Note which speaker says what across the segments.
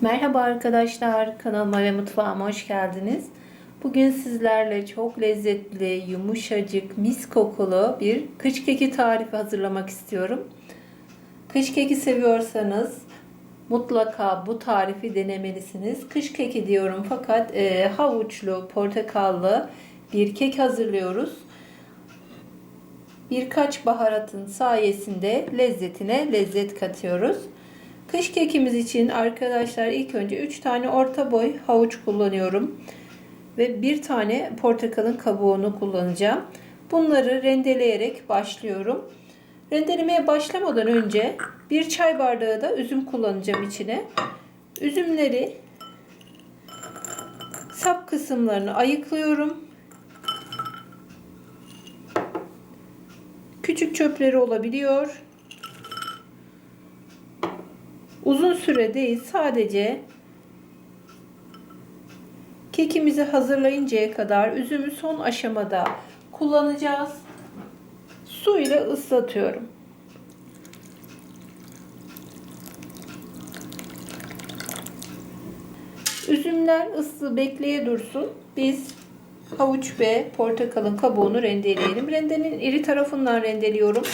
Speaker 1: Merhaba arkadaşlar, kanalıma ve mutfağıma hoş geldiniz. Bugün sizlerle çok lezzetli, yumuşacık, mis kokulu bir kış keki tarifi hazırlamak istiyorum. Kış keki seviyorsanız mutlaka bu tarifi denemelisiniz. Kış keki diyorum fakat e, havuçlu, portakallı bir kek hazırlıyoruz. Birkaç baharatın sayesinde lezzetine lezzet katıyoruz. Kış kekimiz için arkadaşlar ilk önce 3 tane orta boy havuç kullanıyorum. Ve bir tane portakalın kabuğunu kullanacağım. Bunları rendeleyerek başlıyorum. Rendelemeye başlamadan önce bir çay bardağı da üzüm kullanacağım içine. Üzümleri sap kısımlarını ayıklıyorum. Küçük çöpleri olabiliyor. Uzun süre değil sadece kekimizi hazırlayıncaya kadar üzümü son aşamada kullanacağız. Su ile ıslatıyorum. Üzümler ıslı bekleye dursun. Biz havuç ve portakalın kabuğunu rendeleyelim. Rendenin iri tarafından rendeliyorum.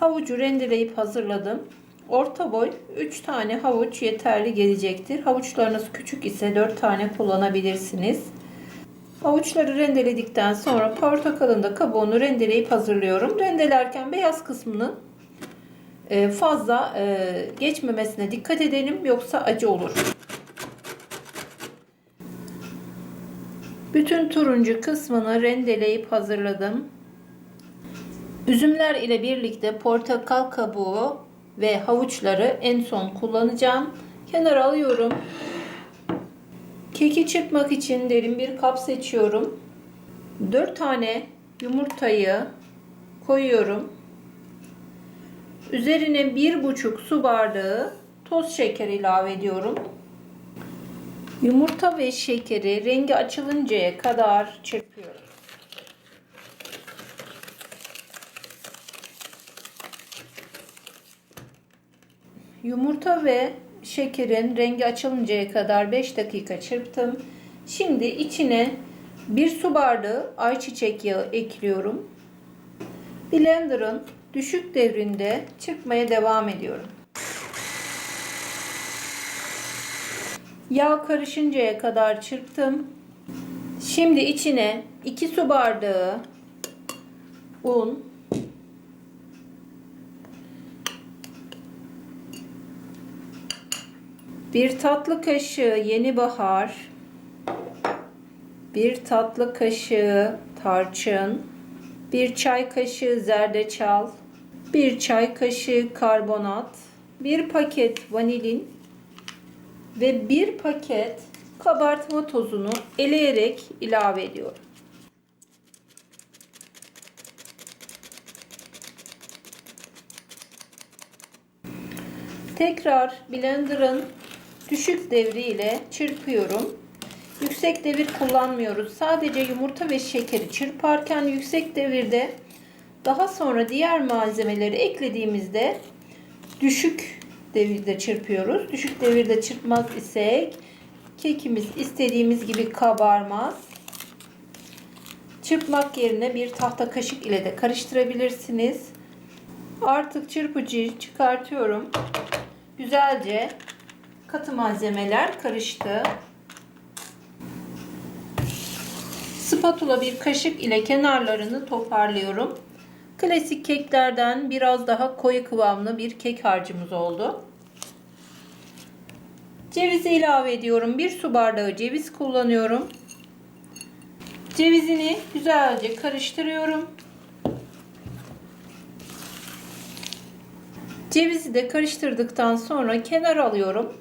Speaker 1: Havucu rendeleyip hazırladım. Orta boy 3 tane havuç yeterli gelecektir. Havuçlarınız küçük ise 4 tane kullanabilirsiniz. Havuçları rendeledikten sonra portakalın da kabuğunu rendeleyip hazırlıyorum. Rendelerken beyaz kısmının e, fazla e, geçmemesine dikkat edelim yoksa acı olur. Bütün turuncu kısmını rendeleyip hazırladım. Üzümler ile birlikte portakal kabuğu ve havuçları en son kullanacağım. Kenara alıyorum. Keki çırpmak için derin bir kap seçiyorum. 4 tane yumurtayı koyuyorum. Üzerine 1,5 su bardağı toz şeker ilave ediyorum. Yumurta ve şekeri rengi açılıncaya kadar çırpıyorum. Yumurta ve şekerin rengi açılıncaya kadar 5 dakika çırptım. Şimdi içine bir su bardağı ayçiçek yağı ekliyorum. Blender'ın düşük devrinde çırpmaya devam ediyorum. Yağ karışıncaya kadar çırptım. Şimdi içine 2 su bardağı un, Bir tatlı kaşığı yeni bahar, bir tatlı kaşığı tarçın, bir çay kaşığı zerdeçal, bir çay kaşığı karbonat, bir paket vanilin ve bir paket kabartma tozunu eleyerek ilave ediyorum. Tekrar blenderın düşük devri ile çırpıyorum. Yüksek devir kullanmıyoruz. Sadece yumurta ve şekeri çırparken yüksek devirde daha sonra diğer malzemeleri eklediğimizde düşük devirde çırpıyoruz. Düşük devirde çırpmaz isek kekimiz istediğimiz gibi kabarmaz. Çırpmak yerine bir tahta kaşık ile de karıştırabilirsiniz. Artık çırpıcıyı çıkartıyorum. Güzelce katı malzemeler karıştı. Spatula bir kaşık ile kenarlarını toparlıyorum. Klasik keklerden biraz daha koyu kıvamlı bir kek harcımız oldu. Cevizi ilave ediyorum. Bir su bardağı ceviz kullanıyorum. Cevizini güzelce karıştırıyorum. Cevizi de karıştırdıktan sonra kenara alıyorum.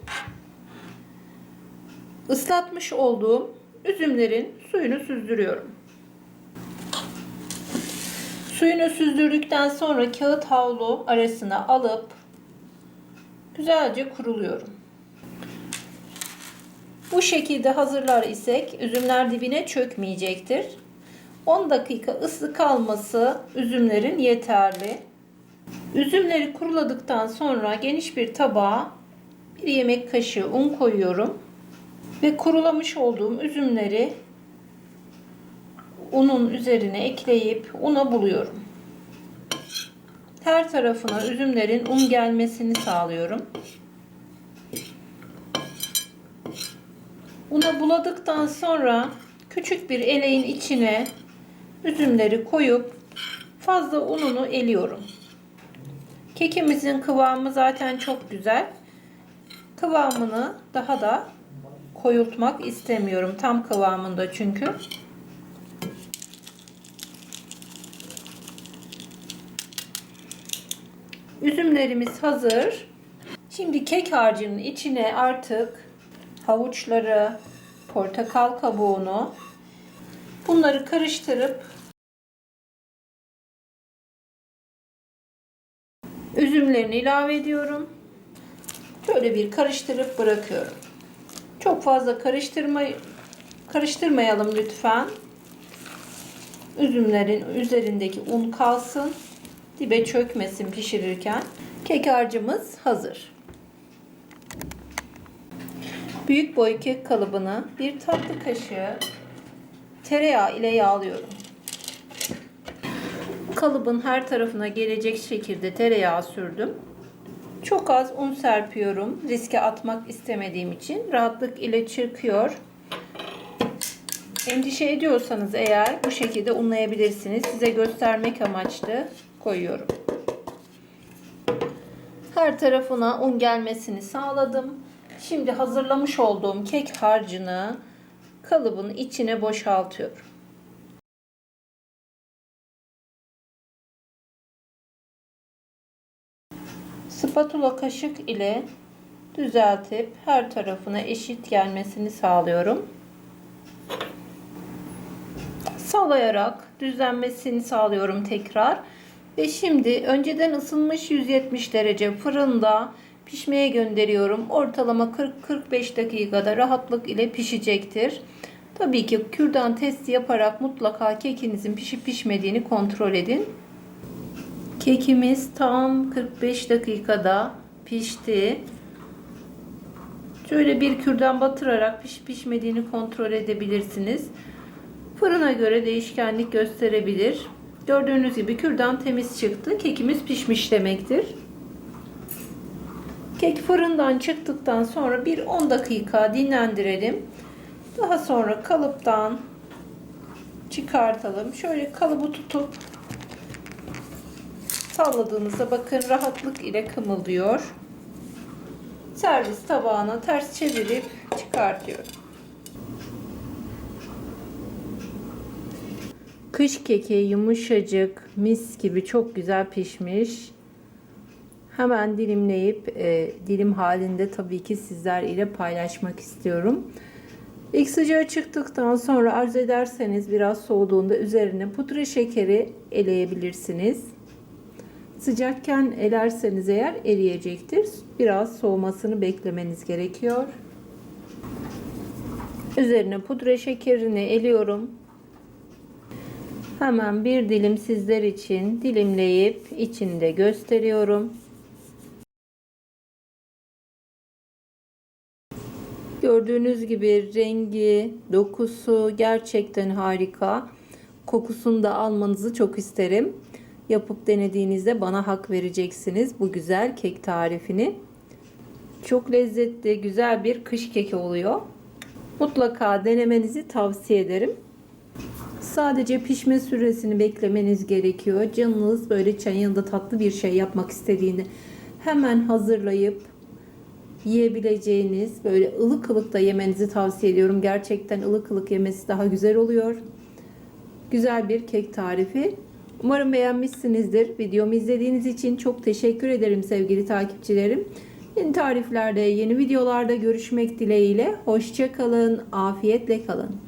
Speaker 1: Islatmış olduğum üzümlerin suyunu süzdürüyorum. Suyunu süzdürdükten sonra kağıt havlu arasına alıp güzelce kuruluyorum. Bu şekilde hazırlar isek üzümler dibine çökmeyecektir. 10 dakika ıslı kalması üzümlerin yeterli. Üzümleri kuruladıktan sonra geniş bir tabağa bir yemek kaşığı un koyuyorum. Ve kurulamış olduğum üzümleri unun üzerine ekleyip una buluyorum. Her tarafına üzümlerin un gelmesini sağlıyorum. Una buladıktan sonra küçük bir eleğin içine üzümleri koyup fazla ununu eliyorum. Kekimizin kıvamı zaten çok güzel. Kıvamını daha da koyultmak istemiyorum. Tam kıvamında çünkü. Üzümlerimiz hazır. Şimdi kek harcının içine artık havuçları, portakal kabuğunu bunları karıştırıp üzümlerini ilave ediyorum. Şöyle bir karıştırıp bırakıyorum. Çok fazla karıştırma karıştırmayalım lütfen. Üzümlerin üzerindeki un kalsın. Dibe çökmesin pişirirken. Kek harcımız hazır. Büyük boy kek kalıbını bir tatlı kaşığı tereyağı ile yağlıyorum. Kalıbın her tarafına gelecek şekilde tereyağı sürdüm. Çok az un serpiyorum. Riske atmak istemediğim için. Rahatlık ile çırpıyor. Endişe ediyorsanız eğer bu şekilde unlayabilirsiniz. Size göstermek amaçlı koyuyorum. Her tarafına un gelmesini sağladım. Şimdi hazırlamış olduğum kek harcını kalıbın içine boşaltıyorum. Spatula kaşık ile düzeltip her tarafına eşit gelmesini sağlıyorum. Sallayarak düzlenmesini sağlıyorum tekrar. Ve şimdi önceden ısınmış 170 derece fırında pişmeye gönderiyorum. Ortalama 40-45 dakikada rahatlık ile pişecektir. Tabii ki kürdan testi yaparak mutlaka kekinizin pişip pişmediğini kontrol edin. Kekimiz tam 45 dakikada pişti. Şöyle bir kürdan batırarak pişip pişmediğini kontrol edebilirsiniz. Fırına göre değişkenlik gösterebilir. Gördüğünüz gibi kürdan temiz çıktı. Kekimiz pişmiş demektir. Kek fırından çıktıktan sonra bir 10 dakika dinlendirelim. Daha sonra kalıptan çıkartalım. Şöyle kalıbı tutup salladığınızda bakın rahatlık ile kımıldıyor. Servis tabağına ters çevirip çıkartıyorum. Kış keki yumuşacık, mis gibi çok güzel pişmiş. Hemen dilimleyip e, dilim halinde tabii ki sizler ile paylaşmak istiyorum. İlk sıcağı çıktıktan sonra arzu ederseniz biraz soğuduğunda üzerine pudra şekeri eleyebilirsiniz. Sıcakken elerseniz eğer eriyecektir. Biraz soğumasını beklemeniz gerekiyor. Üzerine pudra şekerini eliyorum. Hemen bir dilim sizler için dilimleyip içinde gösteriyorum. Gördüğünüz gibi rengi, dokusu gerçekten harika. Kokusunu da almanızı çok isterim. Yapıp denediğinizde bana hak vereceksiniz bu güzel kek tarifini. Çok lezzetli, güzel bir kış keki oluyor. Mutlaka denemenizi tavsiye ederim. Sadece pişme süresini beklemeniz gerekiyor. Canınız böyle çayın yanında tatlı bir şey yapmak istediğinde hemen hazırlayıp yiyebileceğiniz böyle ılık ılık da yemenizi tavsiye ediyorum. Gerçekten ılık ılık yemesi daha güzel oluyor. Güzel bir kek tarifi. Umarım beğenmişsinizdir. Videomu izlediğiniz için çok teşekkür ederim sevgili takipçilerim. Yeni tariflerde, yeni videolarda görüşmek dileğiyle. Hoşçakalın, afiyetle kalın.